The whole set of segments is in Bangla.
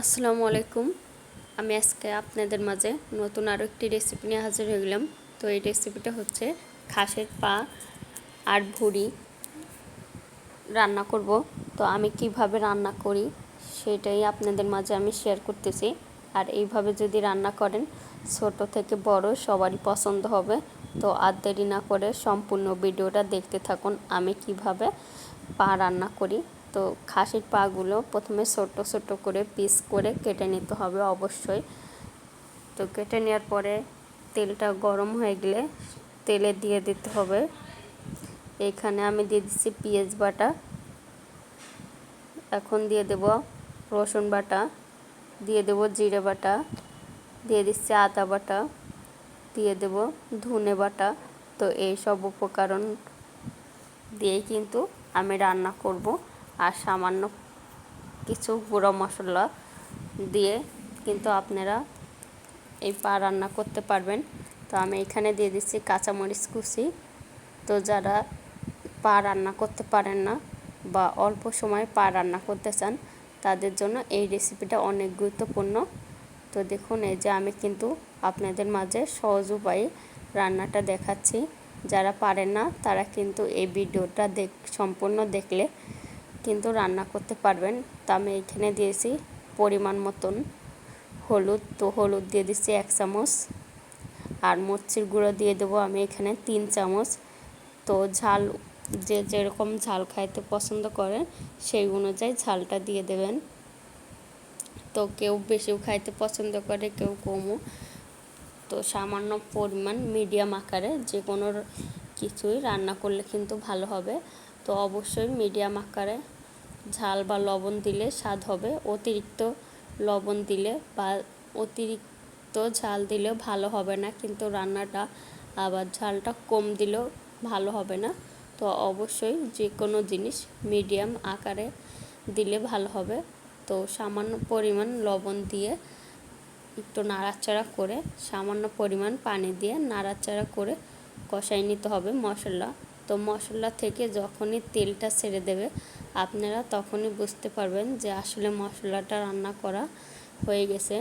আসসালামু আলাইকুম। আমি আজকে আপনাদের মাঝে নতুন আরও একটি রেসিপি নিয়ে হাজির হয়ে গেলাম। তো এই রেসিপিটা হচ্ছে খাসের পা আর ভুড়ি রান্না করব। তো আমি কীভাবে রান্না করি সেটাই আপনাদের মাঝে আমি শেয়ার করতেছি। আর এইভাবে যদি রান্না করেন, ছোট থেকে বড় সবারই পছন্দ হবে। তো আর দেরি না করে সম্পূর্ণ ভিডিওটা দেখতে থাকুন, আমি কীভাবে পা রান্না করি। তো খাসির পাগুলো প্রথমে ছোট ছোট করে পিস করে কেটে নিতে হবে অবশ্যই। তো কেটে নেওয়ার পরে তেলটা গরম হয়ে গেলে তেলে দিয়ে দিতে হবে। এখানে আমি দিয়ে দিচ্ছি পেঁয়াজ বাটা। এখন দিয়ে দেব রসুন বাটা, দিয়ে দেব জিরে বাটা, দিয়ে দিচ্ছি আদা বাটা, দিয়ে দেব ধনে বাটা। তো এই সব উপকরণ দিয়েই কিন্তু আমি রান্না করব। আর সামান্য কিছু গুঁড়ো মশলা দিয়ে কিন্তু আপনারা এই পা রান্না করতে পারবেন। তো আমি এখানে দিয়ে দিচ্ছি কাঁচামরিচ কুচি। তো যারা পা রান্না করতে পারেন না বা অল্প সময় পা রান্না করতে চান, তাদের জন্য এই রেসিপিটা অনেক গুরুত্বপূর্ণ। তো দেখুন, এই যে আমি কিন্তু আপনাদের মাঝে সহজ উপায়ে রান্নাটা দেখাচ্ছি। যারা পারেন না, তারা কিন্তু এই ভিডিওটা দেখ, সম্পূর্ণ দেখলে কিন্তু রান্না করতে পারবেন। তা আমি এখানে দিয়েছি পরিমাণ মতন হলুদ। তো হলুদ দিয়ে দিচ্ছি এক চামচ। আর মরচির গুঁড়ো দিয়ে দেবো আমি এখানে তিন চামচ। তো ঝাল, যে যেরকম ঝাল খাইতে পছন্দ করে, সেই অনুযায়ী ঝালটা দিয়ে দেবেন। তো কেউ বেশিও খাইতে পছন্দ করে, কেউ কমও। তো সামান্য পরিমাণ, মিডিয়াম আকারে যে কোনো কিছুই রান্না করলে কিন্তু ভালো হবে। তো অবশ্যই মিডিয়াম আকারে ঝাল বা লবণ দিলে স্বাদ হবে। অতিরিক্ত লবণ দিলে বা অতিরিক্ত ঝাল দিলেও ভালো হবে না, কিন্তু রান্নাটা আবার ঝালটা কম দিলেও ভালো হবে না। তো অবশ্যই যে কোনো জিনিস মিডিয়াম আকারে দিলে ভালো হবে। তো সামান্য পরিমাণ লবণ দিয়ে একটু নাড়াচাড়া করে সামান্য পরিমাণ পানি দিয়ে নাড়াচাড়া করে কষাই নিতে হবে মশলা। তো মশলা থেকে যখনই তেলটা ছেড়ে দেবে, আপনারা তখনই বুঝতে পারবেন যে আসলে মশলাটা রান্না করা হয়ে গেছে।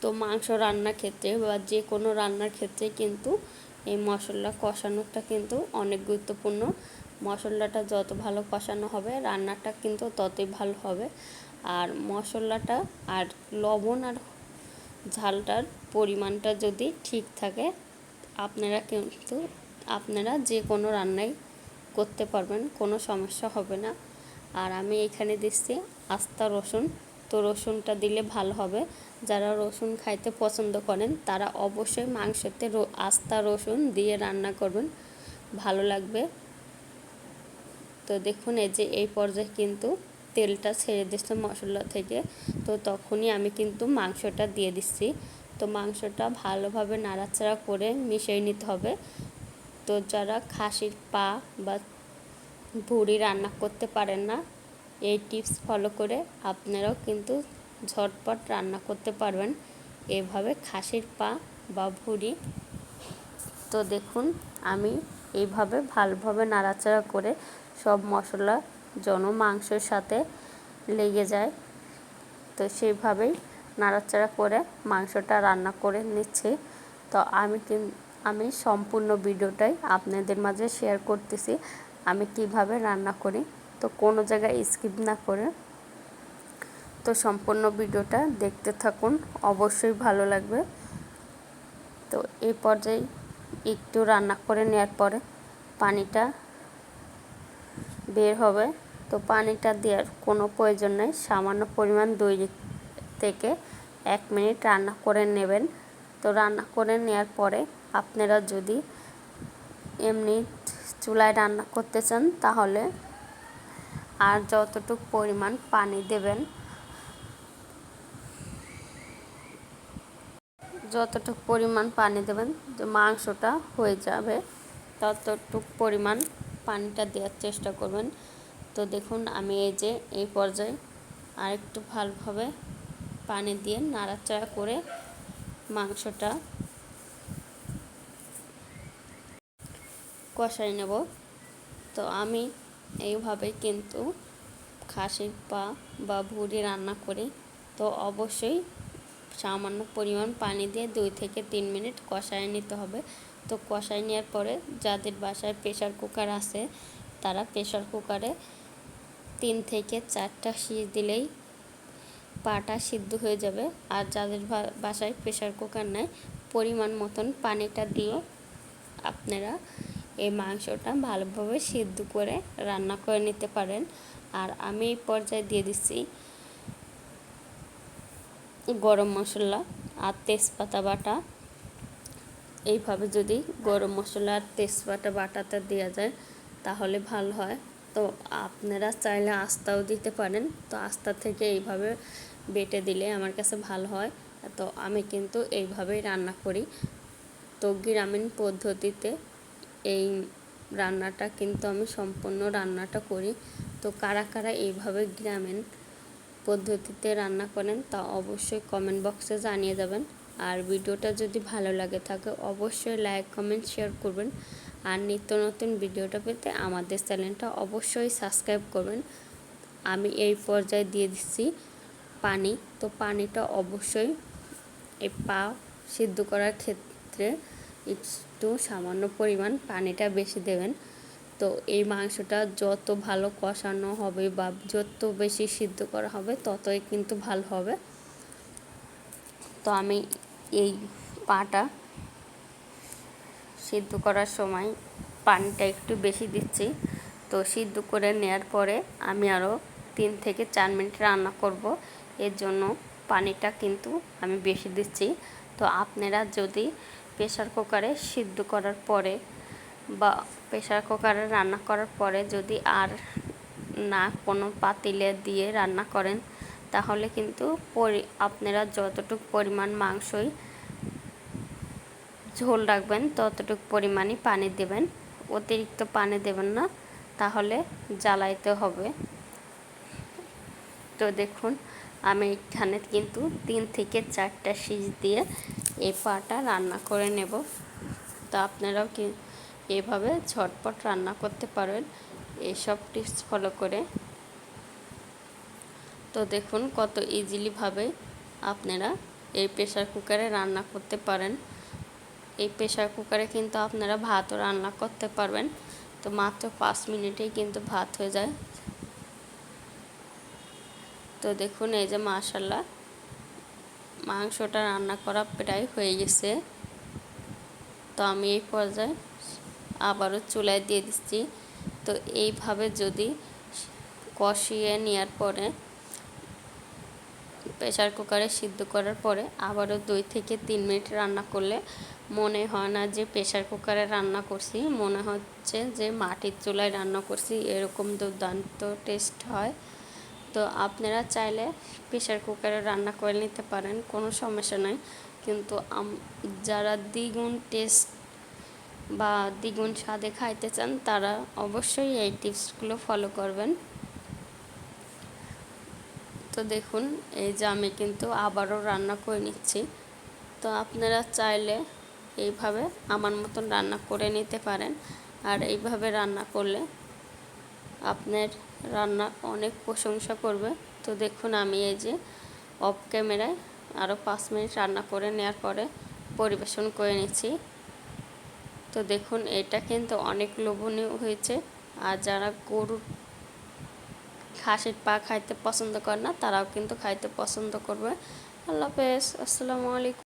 তো মাংস রান্নার ক্ষেত্রে বা যে কোনো রান্নার ক্ষেত্রে কিন্তু এই মশলা কষানোটা কিন্তু অনেক গুরুত্বপূর্ণ। মশলাটা যত ভালো কষানো হবে, রান্নাটা কিন্তু ততই ভালো হবে। আর মশলাটা আর লবণ আর ঝালটার পরিমাণটা যদি ঠিক থাকে, আপনারা কিন্তু আপনারা যে কোনো রান্নাই করতে পারবেন, কোনো সমস্যা হবে না। আর আমি এখানে দিচ্ছি আস্তা রসুন। তো রসুনটা দিলে ভালো হবে। যারা রসুন খাইতে পছন্দ করেন, তারা অবশ্যই মাংসতে আস্তা রসুন দিয়ে রান্না করবেন। ভালো লাগবে। তো দেখুন, এই যে এই পর্যায়ে কিন্তু তেলটা ছেড়ে দিচ্ছে মশলা থেকে। তো তখনই আমি কিন্তু মাংসটা দিয়ে দিচ্ছি। তো মাংসটা ভালোভাবে নাড়াচাড়া করে মিশিয়ে নিতে হবে। তো যারা খাসির পা বা ভুড়ি রান্না করতে পারেন না। এই টিপস ফলো করে আপনারাও কিন্তু ঝটপট রান্না করতে পারবেন। এভাবে খাসির পা বা ভুড়ি, তো দেখুন, আমি এইভাবে ভালোভাবে নাড়াচাড়া করে সব মশলা জন মাংসের সাথে লেগে যায়, তো সেইভাবেই নাড়াচাড়া করে মাংসটা রান্না করে নিচ্ছি। তো আমি কিন্তু আমি সম্পূর্ণ ভিডিওটাই আপনাদের মাঝে শেয়ার করতেছি, আমি কীভাবে রান্না করি, তো কোনো জায়গায় স্কিপ না করে। তো সম্পূর্ণ ভিডিওটা দেখতে থাকুন, অবশ্যই ভালো লাগবে। তো এই পর্যায়ে একটু রান্না করে নেওয়ার পরে পানিটা বের হবে। তো পানিটা দেওয়ার কোনো প্রয়োজন নেই, সামান্য পরিমাণ দই থেকে এক মিনিট রান্না করে নেবেন। তো রান্না করে নেওয়ার পরে আপনারা যদি এমনি চুলায় রান্না করতে চান, তাহলে আর যতটুকু পরিমাণ পানি দেবেন, যতটুকু পরিমাণ পানি দেবেন, যে মাংসটা হয়ে যাবে, ততটুক পরিমাণ পানিটা দেওয়ার চেষ্টা করবেন। তো দেখুন, আমি এই যে এই পর্যায়ে আরেকটু ভালোভাবে পানি দিয়ে নাড়াচাড়া করে মাংসটা কষাই নেব। তো আমি এইভাবে কিন্তু খাসির পা বা ভুড়ি রান্না করি। তো অবশ্যই সামান্য পরিমাণ পানি দিয়ে দুই থেকে তিন মিনিট কষায় নিতে হবে। তো কষায় নেওয়ার পরে যাদের বাসায় প্রেশার কুকার আছে, তারা প্রেশার কুকারে তিন থেকে চারটা সিজ দিলেই পাটা সিদ্ধ হয়ে যাবে। আর যাদের বাসায় প্রেশার কুকার নেয় পরিমাণ মতন পানিটা দিয়ে আপনারা এই মাংসটা ভালোভাবে সিদ্ধ করে রান্না করে নিতে পারেন। আর আমি এই পর্যায়ে দিয়ে দিচ্ছি গরম মশলা আর তেজপাতা বাটা। এইভাবে যদি গরম মশলা আর তেজপাতা বাটাটা দেওয়া যায় তাহলে ভালো হয়। তো আপনারা চাইলে আস্তাও দিতে পারেন। তো আস্তা থেকে এইভাবে বেটে দিলে আমার কাছে ভালো হয়। তো আমি কিন্তু এইভাবেই রান্না করি। তো গ্রামীণ পদ্ধতিতে এই রান্নাটা কিন্তু আমি সম্পূর্ণ রান্নাটা করি। তো কারা কারা এইভাবে গ্রামীণ পদ্ধতিতে রান্না করেন তা অবশ্যই কমেন্ট বক্সে জানিয়ে যাবেন আর ভিডিওটা যদি ভালো লাগে থাকে অবশ্যই লাইক কমেন্ট শেয়ার করবেন। আর নিত্য নতুন ভিডিওটা পেতে আমাদের চ্যানেলটা অবশ্যই সাবস্ক্রাইব করবেন। আমি এই পর্যায়ে দিয়ে দিচ্ছি পানি। তো পানিটা অবশ্যই এই পা সিদ্ধ করার ক্ষেত্রে একটু সামান্য পরিমাণ পানিটা বেশি দেবেন। তো এই মাংসটা যত ভালো কষানো হবে বা যত বেশি সিদ্ধ করা হবে ততই কিন্তু ভালো হবে। তো আমি এই পাটা সিদ্ধ করার সময় পানিটা একটু বেশি দিচ্ছি। তো সিদ্ধ করে নেওয়ার পরে আমি আরও তিন থেকে চার মিনিট রান্না করব। এর জন্য পানিটা কিন্তু আমি বেশি দিচ্ছি। তো আপনারা যদি প্রেশার কুকারে সিদ্ধ করার পরে বা প্রেশার কুকারে রান্না করার পরে যদি আর না কোনো পাতিলে দিয়ে রান্না করেন, তাহলে কিন্তু পরি, আপনারা যতটুকু পরিমাণ মাংসই ঝোল রাখবেন, ততটুকু পরিমাণই পানি দেবেন। অতিরিক্ত পানি দেবেন না, তাহলে জ্বালাইতে হবে। তো দেখুন আমি এখানে কিন্তু তিন থেকে চারটা সিজ দিয়ে এই পাটা রান্না করে নেব। তো আপনারাও কি এভাবে ঝটপট রান্না করতে পারবেন এইসব টিপস ফলো করে। তো দেখুন কত ইজিলিভাবে আপনারা এই প্রেশার কুকারে রান্না করতে পারেন। এই প্রেশার কুকারে কিন্তু আপনারা ভাতও রান্না করতে পারবেন। তো মাত্র পাঁচ মিনিটেই কিন্তু ভাত হয়ে যায়। তো দেখুন, এই যে মাশাল্লাহ মাংসটা রান্না করা প্রায় হয়ে গেছে। তো আমি এই পর্যায়ে আবারও চুলায় দিয়ে দিচ্ছি। তো এইভাবে যদি কষিয়ে নেওয়ার পরে প্রেশার কুকারে সিদ্ধ করার পরে আবারও দুই থেকে তিন মিনিট রান্না করলে মনে হয় না যে প্রেশার কুকারে রান্না করছি, মনে হচ্ছে যে মাটির চুলায় রান্না করছি, এরকম দুর্দান্ত টেস্ট হয়। তো আপনারা চাইলে প্রেশার কুকারে রান্না করে নিতে পারেন, কোনো সমস্যা নাই। কিন্তু যারা দ্বিগুণ টেস্ট বা দ্বিগুণ স্বাদে খাইতে চান, তারা অবশ্যই এই টিপসগুলো ফলো করবেন। তো দেখুন, এই যে আমি কিন্তু আবারও রান্না করে নিচ্ছি। তো আপনারা চাইলে এইভাবে আমার মতন রান্না করে নিতে পারেন। আর এইভাবে রান্না করলে আপনার রান্না অনেক প্রশংসা করবে। তো দেখুন আমি এই যে অফ ক্যামেরায় আরও পাঁচ মিনিট রান্না করে নেওয়ার পরে পরিবেশন করে নিচ্ছি। তো দেখুন, এটা কিন্তু অনেক লোভনীয় হয়েছে। আর যারা গরুর খাসির পা খাইতে পছন্দ করে না, তারাও কিন্তু খাইতে পছন্দ করবে। আল্লাহ হাফেজ। আসসালামু আলাইকুম।